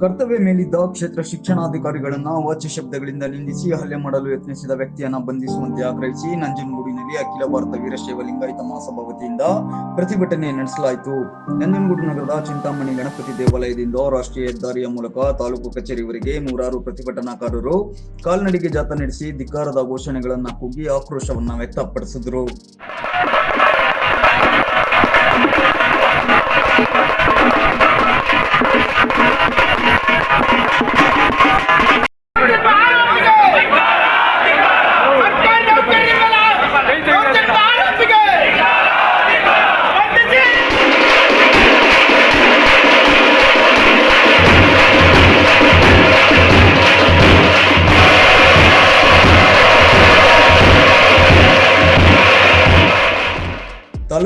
ಕರ್ತವ್ಯ ಮೇಲಿದ್ದ ಕ್ಷೇತ್ರ ಶಿಕ್ಷಣಾಧಿಕಾರಿಗಳನ್ನ ವಾಚ್ಯ ಶಬ್ದಗಳಿಂದ ನಿಂದಿಸಿ ಹಲ್ಲೆ ಮಾಡಲು ಯತ್ನಿಸಿದ ವ್ಯಕ್ತಿಯನ್ನ ಬಂಧಿಸುವಂತೆ ಆಗ್ರಹಿಸಿ ನಂಜನಗೂಡಿನಲ್ಲಿ ಅಖಿಲ ಭಾರತ ವೀರಶೈವ ಲಿಂಗಾಯತ ಮಹಾಸಭಾ ವತಿಯಿಂದ ಪ್ರತಿಭಟನೆ ನಡೆಸಲಾಯಿತು. ನಂಜನಗೂಡು ನಗರದ ಚಿಂತಾಮಣಿ ಗಣಪತಿ ದೇವಾಲಯದಿಂದ ರಾಷ್ಟ್ರೀಯ ಹೆದ್ದಾರಿಯ ಮೂಲಕ ತಾಲೂಕು ಕಚೇರಿವರೆಗೆ ನೂರಾರು ಪ್ರತಿಭಟನಾಕಾರರು ಕಾಲ್ನಡಿಗೆ ಜಾಥಾ ನಡೆಸಿ ಧಿಕ್ಕಾರದ ಘೋಷಣೆಗಳನ್ನ ಕೂಗಿ ಆಕ್ರೋಶವನ್ನ ವ್ಯಕ್ತಪಡಿಸಿದರು.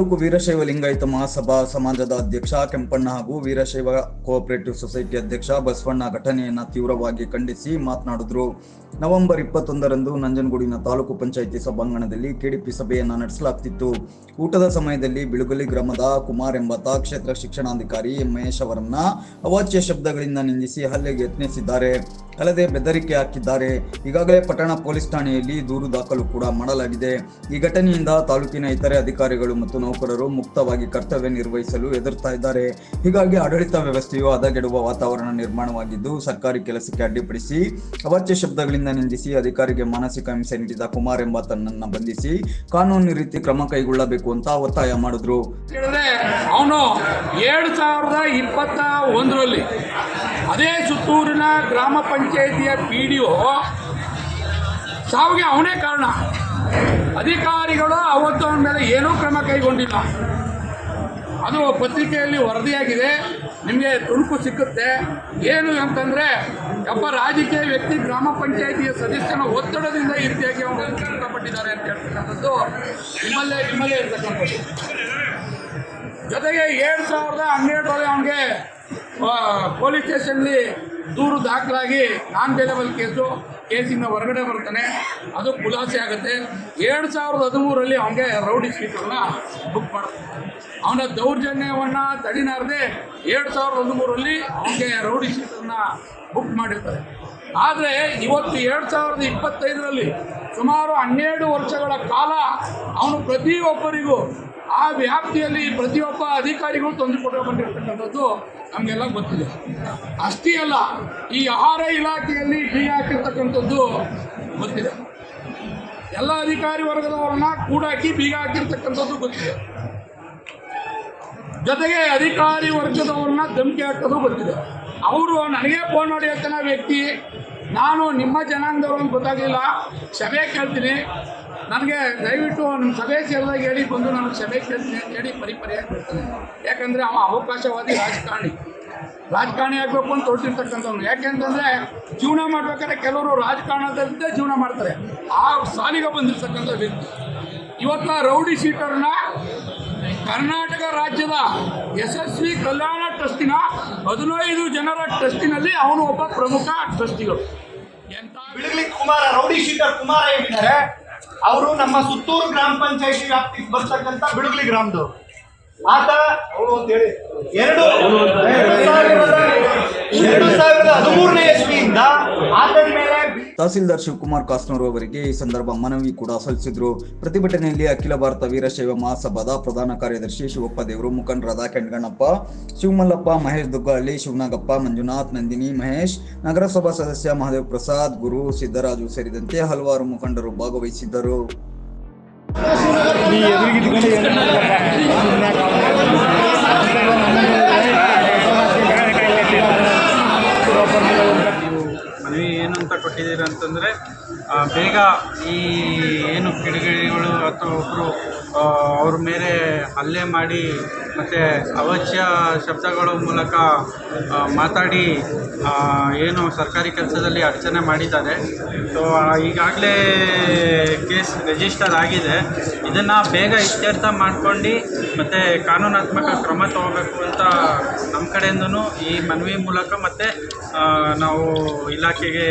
ತಾಲೂಕು ವೀರಶೈವ ಲಿಂಗಾಯತ ಮಹಾಸಭಾ ಸಮಾಜದ ಅಧ್ಯಕ್ಷ ಕೆಂಪಣ್ಣ ಹಾಗೂ ವೀರಶೈವ ಕೋಆಪರೇಟಿವ್ ಸೊಸೈಟಿ ಅಧ್ಯಕ್ಷ ಬಸವಣ್ಣ ಘಟನೆಯನ್ನು ತೀವ್ರವಾಗಿ ಖಂಡಿಸಿ ಮಾತನಾಡಿದ್ರು. ನವೆಂಬರ್ ಇಪ್ಪತ್ತೊಂದರಂದು ನಂಜನಗೂಡಿನ ತಾಲೂಕು ಪಂಚಾಯಿತಿ ಸಭಾಂಗಣದಲ್ಲಿ ಕೆಡಿಪಿ ಸಭೆಯನ್ನ ನಡೆಸಲಾಗ್ತಿತ್ತು. ಊಟದ ಸಮಯದಲ್ಲಿ ಬಿಳುಗಲಿ ಗ್ರಾಮದ ಕುಮಾರ್ ಎಂಬಾತ ಕ್ಷೇತ್ರ ಶಿಕ್ಷಣಾಧಿಕಾರಿ ಮಹೇಶ್ ಅವರನ್ನ ಅವಾಚ್ಯ ಶಬ್ದಗಳಿಂದ ನಿಂದಿಸಿ ಹಲ್ಲೆಗೆ ಯತ್ನಿಸಿದ್ದಾರೆ. ಅಲ್ಲದೆ ಬೆದರಿಕೆ ಹಾಕಿದ್ದಾರೆ. ಈಗಾಗಲೇ ಪಟ್ಟಣ ಪೊಲೀಸ್ ಠಾಣೆಯಲ್ಲಿ ದೂರು ದಾಖಲು ಕೂಡ ಮಾಡಲಾಗಿದೆ. ಈ ಘಟನೆಯಿಂದ ತಾಲೂಕಿನ ಇತರೆ ಅಧಿಕಾರಿಗಳು ಮತ್ತು ನೌಕರರು ಮುಕ್ತವಾಗಿ ಕರ್ತವ್ಯ ನಿರ್ವಹಿಸಲು ಎದುರ್ತಾ ಇದ್ದಾರೆ. ಹೀಗಾಗಿ ಆಡಳಿತ ವ್ಯವಸ್ಥೆಯು ಹದಗೆಡುವ ವಾತಾವರಣ ನಿರ್ಮಾಣವಾಗಿದ್ದು, ಸರ್ಕಾರಿ ಕೆಲಸಕ್ಕೆ ಅಡ್ಡಿಪಡಿಸಿ ಅವಾಚ್ಯ ಶಬ್ದಗಳಿಂದ ನಿಂದಿಸಿ ಅಧಿಕಾರಿಗೆ ಮಾನಸಿಕ ಹಿಂಸೆ ನೀಡಿದ ಕುಮಾರ್ ಎಂಬ ತನ್ನನ್ನು ಬಂಧಿಸಿ ಕಾನೂನು ರೀತಿ ಕ್ರಮ ಕೈಗೊಳ್ಳಬೇಕು ಅಂತ ಒತ್ತಾಯ ಮಾಡಿದ್ರು. ಅವನು ಸಾವಿರದ ಇಪ್ಪತ್ತ ಒಂದರಲ್ಲಿ ಅದೇ ಸುತ್ತೂರಿನ ಗ್ರಾಮ ಪಂಚಾಯಿತಿಯ ಪಿ ಡಿ ಒ ಸಾವಿಗೆ ಅವನೇ ಕಾರಣ. ಅಧಿಕಾರಿಗಳು ಅವತ್ತು ಅವನ ಮೇಲೆ ಏನೂ ಕ್ರಮ ಕೈಗೊಂಡಿಲ್ಲ. ಅದು ಪತ್ರಿಕೆಯಲ್ಲಿ ವರದಿಯಾಗಿದೆ. ನಿಮಗೆ ತುಣುಕು ಸಿಕ್ಕುತ್ತೆ. ಏನು ಅಂತಂದರೆ, ಒಬ್ಬ ರಾಜಕೀಯ ವ್ಯಕ್ತಿ ಗ್ರಾಮ ಪಂಚಾಯಿತಿಯ ಸದಸ್ಯನ ಒತ್ತಡದಿಂದ ಈ ರೀತಿಯಾಗಿ ಅವರು ಕಷ್ಟಪಟ್ಟಿದ್ದಾರೆ ಅಂತ ಹೇಳ್ತಕ್ಕಂಥದ್ದು ನಿಮ್ಮಲ್ಲೇ ನಿಮ್ಮಲ್ಲೇ ಇರ್ತಕ್ಕಂಥದ್ದು. ಜೊತೆಗೆ ಎರಡು ಸಾವಿರದ ಹನ್ನೆರಡರಲ್ಲಿ ಅವನಿಗೆ ಪೊಲೀಸ್ ಸ್ಟೇಷನ್ಲಿ ದೂರು ದಾಖಲಾಗಿ ನಾನ್ ಬೇಲೆಬಲ್ ಕೇಸು ಕೇಸಿಂದ ಹೊರಗಡೆ ಬರ್ತಾನೆ. ಅದು ಖುಲಾಸೆ ಆಗುತ್ತೆ. ಎರಡು ಸಾವಿರದ ಹದಿಮೂರರಲ್ಲಿ ಅವನಿಗೆ ರೌಡಿ ಸೀಟನ್ನು ಬುಕ್ ಮಾಡ್ತಾನೆ ಅವನ ದೌರ್ಜನ್ಯವನ್ನು ತಡಿನಾರದೆ ಎರಡು ಸಾವಿರದ ಹದಿಮೂರರಲ್ಲಿ ಅವನಿಗೆ ರೌಡಿ ಸೀಟನ್ನು ಬುಕ್ ಮಾಡಿರ್ತಾರೆ. ಆದರೆ ಇವತ್ತು ಎರಡು ಸಾವಿರದ ಇಪ್ಪತ್ತೈದರಲ್ಲಿ ಸುಮಾರು ಹನ್ನೆರಡು ವರ್ಷಗಳ ಕಾಲ ಅವನು ಪ್ರತಿಯೊಬ್ಬರಿಗೂ ಆ ವ್ಯಾಪ್ತಿಯಲ್ಲಿ ಪ್ರತಿಯೊಬ್ಬ ಅಧಿಕಾರಿಗಳು ತೊಂದರೆ ನಮಗೆಲ್ಲ ಗೊತ್ತಿದೆ. ಅಷ್ಟೇ ಅಲ್ಲ, ಈ ಆಹಾರ ಇಲಾಖೆಯಲ್ಲಿ ಟೀ ಹಾಕಿರ್ತಕ್ಕಂಥದ್ದು ಗೊತ್ತಿದೆ. ಎಲ್ಲ ಅಧಿಕಾರಿ ವರ್ಗದವರನ್ನ ಕೂಡಾಕಿ ಬೀಗ ಹಾಕಿರ್ತಕ್ಕಂಥದ್ದು ಗೊತ್ತಿದೆ. ಜೊತೆಗೆ ಅಧಿಕಾರಿ ವರ್ಗದವ್ರನ್ನ ಧಮಕಿ ಹಾಕೋದು ಗೊತ್ತಿದೆ. ಅವರು ನನಗೆ ಫೋನ್ ಮಾಡಿ ಹೇಳ್ತಾನೆ ವ್ಯಕ್ತಿ, ನಾನು ನಿಮ್ಮ ಜನಾಂಗದವ್ರು ಅಂತ ಗೊತ್ತಾಗಲಿಲ್ಲ. ಸಭೆ ಕೇಳ್ತೀನಿ. ನನಗೆ ದಯವಿಟ್ಟು ನಮ್ಮ ಸಭೆ ಸೇರಿದಾಗ ಹೇಳಿ, ಬಂದು ನಾನು ಸಭೆ ಕೇಳ್ತೀನಿ ಅಂತ ಹೇಳಿ ಪರಿಪರಿಯಾಗಿ ಬಿಡ್ತಾನೆ ಯಾಕಂದರೆ ಅವ ಅವಕಾಶವಾದಿ ರಾಜಕಾರಣಿ. ರಾಜಕಾರಣಿ ಆಗಬೇಕು ಅಂತ ಹೊರಟಿರ್ತಕ್ಕಂಥವ್ನು. ಯಾಕೆಂತಂದರೆ ಜೀವನ ಮಾಡ್ಬೇಕಾದ್ರೆ ಕೆಲವರು ರಾಜಕಾರಣದಲ್ಲಿದ್ದೇ ಜೀವನ ಮಾಡ್ತಾರೆ. ಆ ಸಾಲಿಗೆ ಬಂದಿರ್ತಕ್ಕಂಥ ವ್ಯಕ್ತಿ. ಇವತ್ತು ರೌಡಿ ಶೀಟರ್ನ ಕರ್ನಾಟಕ ರಾಜ್ಯದ ಯಶಸ್ವಿ ಕಲ್ಯಾಣ ಟ್ರಸ್ಟಿನ ಹದಿನೈದು ಜನರ ಟ್ರಸ್ಟಿನಲ್ಲಿ ಅವನು ಒಬ್ಬ ಪ್ರಮುಖ ಟ್ರಸ್ಟಿಗಳು. ಎಂತ ಬಿಡಲಿ ಕುಮಾರ, ರೌಡಿ ಶೀಟರ್ ಕುಮಾರ ಅವರು ನಮ್ಮ ಸುತ್ತೂರು ಗ್ರಾಮ ಪಂಚಾಯತಿ ವ್ಯಾಪ್ತಿಗೆ ಬರ್ತಕ್ಕಂಥ ಬಿಡುಗಲಿ ಗ್ರಾಮದವರು. ಆತ ಎರಡು ಎರಡು ಎರಡು ಸಾವಿರದ ಹದಿಮೂರನೇ ಇಸ್ವಿಯಿಂದ ಆತನ ಮೇಲೆ ತಹಸೀಲ್ದಾರ್ ಶಿವಕುಮಾರ್ ಕಾಸ್ನೂರು ಅವರಿಗೆ ಈ ಸಂದರ್ಭ ಮನವಿ ಕೂಡ ಸಲ್ಲಿಸಿದ್ರು. ಪ್ರತಿಭಟನೆಯಲ್ಲಿ ಅಖಿಲ ಭಾರತ ವೀರಶೈವ ಮಹಾಸಭಾದ ಪ್ರಧಾನ ಕಾರ್ಯದರ್ಶಿ ಶಿವಪ್ಪ ದೇವರು ಮುಖಂಡರಾದ ಕೆಂಗಣ್ಣಪ್ಪ ಶಿವಮಲ್ಲಪ್ಪ ಮಹೇಶ್ ದುಗ್ಗಹಳ್ಳಿ ಶಿವನಾಗಪ್ಪ ಮಂಜುನಾಥ್ ನಂದಿನಿ ಮಹೇಶ್ ನಗರಸಭಾ ಸದಸ್ಯ ಮಹಾದೇವ್ ಪ್ರಸಾದ್ ಗುರು ಸಿದ್ದರಾಜು ಸೇರಿದಂತೆ ಹಲವಾರು ಮುಖಂಡರು ಭಾಗವಹಿಸಿದ್ದರು. ಕೊಟ್ಟಿದ್ದೀರಿ ಅಂತಂದರೆ ಬೇಗ ಈ ಏನು ಕಿಡಿಗೇಡಿಗಳು ಅಥವಾ ಒಬ್ಬರು ಅವ್ರ ಮೇಲೆ ಹಲ್ಲೆ ಮಾಡಿ ಮತ್ತು ಅವಾಚ್ಯ ಶಬ್ದಗಳ ಮೂಲಕ ಮಾತಾಡಿ ಏನು ಸರ್ಕಾರಿ ಕೆಲಸದಲ್ಲಿ ಅಡಚಣೆ ಮಾಡಿದ್ದಾರೆ. ಸೊ ಈಗಾಗಲೇ ಕೇಸ್ ರಿಜಿಸ್ಟರ್ ಆಗಿದೆ. ಇದನ್ನು ಬೇಗ ಇತ್ಯರ್ಥ ಮಾಡ್ಕೊಂಡು, ಮತ್ತು ಕಾನೂನಾತ್ಮಕ ಕ್ರಮ ತಗೋಬೇಕು ಅಂತ ನಮ್ಮ ಕಡೆಯಿಂದನೂ ಈ ಮನವಿ ಮೂಲಕ ಮತ್ತು ನಾವು ಇಲಾಖೆಗೆ